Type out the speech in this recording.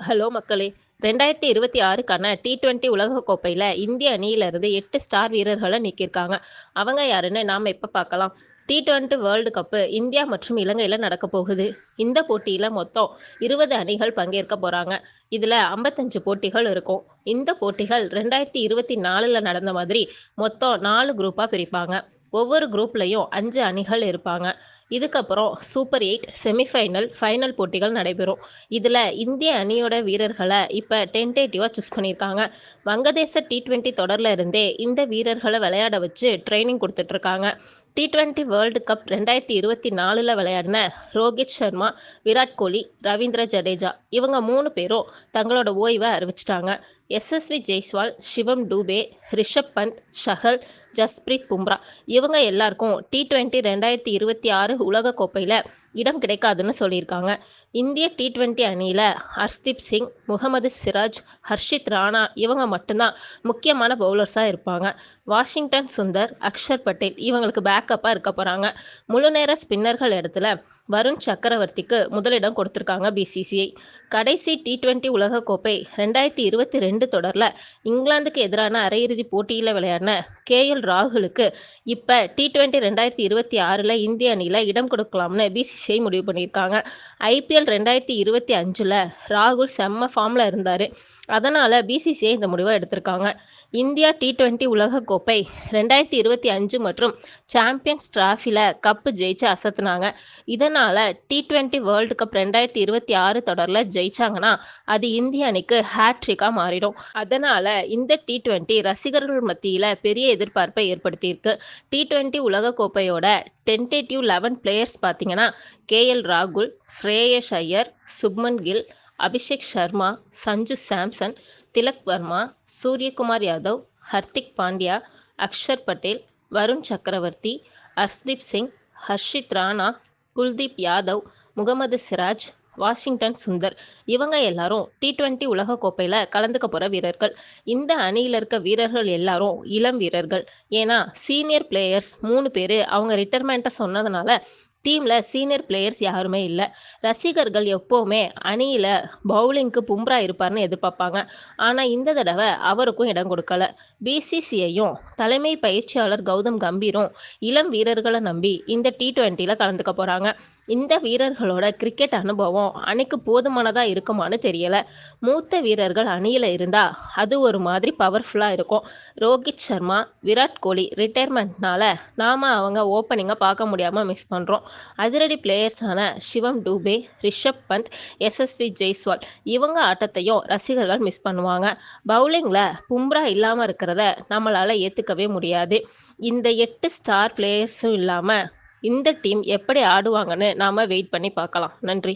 Hello மக்களே! ரெண்டாயிரத்தி இருபத்தி ஆறுக்கான டி டுவெண்ட்டி உலகக்கோப்பையில் இந்திய அணியிலிருந்து எட்டு ஸ்டார் வீரர்களை நீக்கியிருக்காங்க. அவங்க யாருன்னு நாம் எப்போ பார்க்கலாம். டி20 வேர்ல்டு கப்பு இந்தியா மற்றும் இலங்கையில் நடக்க போகுது. இந்த போட்டியில் மொத்தம் 20 அணிகள் பங்கேற்க போகிறாங்க இதில் ஐம்பத்தஞ்சு போட்டிகள் இருக்கும். இந்த போட்டிகள் 2024ல நடந்த மாதிரி மொத்தம் நாலு குரூப்பாக பிரிப்பாங்க. ஒவ்வொரு குரூப்லேயும் அஞ்சு அணிகள் இருப்பாங்க. இதுக்கப்புறம் சூப்பர் எயிட் செமிஃபைனல், ஃபைனல் போட்டிகள் நடைபெறும். இதில் இந்திய அணியோட வீரர்களை இப்போ டென்டேட்டிவாக சூஸ் பண்ணியிருக்காங்க. வங்கதேச டி20 தொடர்ல இருந்தே இந்த வீரர்களை விளையாட வச்சு ட்ரைனிங் கொடுத்துட்ருக்காங்க டி ட்வெண்ட்டி வேர்ல்டு கப் 2024ல விளையாடின ரோஹித் சர்மா, விராட் கோலி, ரவீந்திர ஜடேஜா இவங்க மூணு பேரும் தங்களோட ஓய்வை அறிவிச்சிட்டாங்க. எஸ்எஸ்வி ஜெய்ஸ்வால், சிவம் டூபே, ரிஷப் பந்த், ஷஹல் ஜஸ்பிரீத் பும்ரா இவங்க எல்லாருக்கும் டி டுவெண்ட்டி ரெண்டாயிரத்தி இருபத்தி ஆறு உலகக்கோப்பையில் இடம் கிடைக்காதுன்னு சொல்லியிருக்காங்க. இந்திய டி டுவெண்ட்டி அணியில் ஹர்ஷ்தீப் சிங், முகமது சிராஜ், ஹர்ஷித் ராணா இவங்க மட்டும்தான் முக்கியமான பவுலர்ஸாக இருப்பாங்க. வாஷிங்டன் சுந்தர், அக்ஷர் பட்டேல் இவங்களுக்கு பேக்கப்பாக இருக்க போறாங்க. முழுநேர ஸ்பின்னர்கள் இடத்துல வருண் சக்கரவர்த்திக்கு முதலிடம் கொடுத்திருக்காங்க பிசிசிஐ. கடைசி டி20 உலகக்கோப்பை ரெண்டாயிரத்தி இருபத்தி ரெண்டு தொடரில் இங்கிலாந்துக்கு எதிரான அரையிறுதி போட்டியில் விளையாடின கே. எல். ராகுலுக்கு இப்ப டி20 2026ல இந்திய அணியில் இடம் கொடுக்கலாம்னு பிசிசிஐ முடிவு பண்ணியிருக்காங்க. ஐபிஎல் 2025ல ராகுல் செம்ம ஃபார்ம்ல இருந்தார் அதனால் பிசிசிஐ இந்த முடிவை எடுத்திருக்காங்க. இந்தியா டி20 உலகக்கோப்பை 2025 மற்றும் சாம்பியன்ஸ் டிராஃபியில் கப்பு ஜெயிச்சு அசத்துனாங்க. இதன் அதனால டி ட்வெண்ட்டி வேர்ல்டு கப் ரெண்டாயிரத்து இருபத்தி ஆறு தொடரில் ஜெயிச்சாங்கன்னா அது இந்திய அணிக்கு ஹேட்ரிக்காக மாறிடும். அதனால இந்த டி20 ரசிகர்கள் மத்தியில் பெரிய எதிர்பார்ப்பை ஏற்படுத்தியிருக்கு. டி20 உலகக்கோப்பையோட டென்டேட்டிவ் லெவன் பிளேயர்ஸ் பார்த்தீங்கன்னா கேஎல் ராகுல், ஸ்ரேயஸ் ஐயர், சுப்மன் கில், அபிஷேக் சர்மா, சஞ்சு சாம்சன், திலக் வர்மா, சூரியகுமார் யாதவ், ஹர்திக் பாண்டியா, அக்ஷர் படேல், வருண் சக்கரவர்த்தி, ஹர்ஷ்தீப் சிங், ஹர்ஷித் ராணா, குல்தீப் யாதவ், முகமது சிராஜ், வாஷிங்டன் சுந்தர் இவங்க எல்லாரும் டி டி20 உலகக்கோப்பையில் கலந்துக்க போற வீரர்கள். இந்த அணியில் இருக்க வீரர்கள் எல்லாரும் இளம் வீரர்கள். ஏன்னா சீனியர் பிளேயர்ஸ் மூணு பேர் அவங்க ரிட்டைர்மெண்ட்டை சொன்னதுனால டீமில் சீனியர் பிளேயர்ஸ் யாருமே இல்லை ரசிகர்கள் எப்போவுமே அணியில் பவுலிங்க்கு பும்ரா இருப்பார்னு எதிர்பார்ப்பாங்க. ஆனால் இந்த தடவை அவருக்கும் இடம் கொடுக்கல. பிசிசிஐயும் தலைமை பயிற்சியாளர் கௌதம் கம்பீரும் இளம் வீரர்களை நம்பி இந்த டி20ல கலந்துக்க போகிறாங்க இந்த வீரர்களோட கிரிக்கெட் அனுபவம் அணிக்கு போதுமானதாக இருக்குமான்னு தெரியல. மூத்த வீரர்கள் அணியில் இருந்தால் அது ஒரு மாதிரி பவர்ஃபுல்லாக இருக்கும். ரோஹித் சர்மா, விராட் கோலி ரிட்டையர்மெண்ட்னால நாம் அவங்க ஓப்பனிங்கை பார்க்க முடியாமல் மிஸ் பண்ணுறோம் அதிரடி பிளேயர்ஸான சிவம் டூபே, ரிஷப் பந்த், எஸ்எஸ்வி ஜெய்ஸ்வால் இவங்க ஆட்டத்தையும் ரசிகர்கள் மிஸ் பண்ணுவாங்க. பவுலிங்கில் பும்ரா இல்லாமல் இருக்கிறத நம்மளால் ஏற்றுக்கவே முடியாது. இந்த எட்டு ஸ்டார் பிளேயர்ஸும் இல்லாமல் இந்த டீம் எப்படி ஆடுவாங்கன்னு நாம வெயிட் பண்ணி பார்க்கலாம். நன்றி.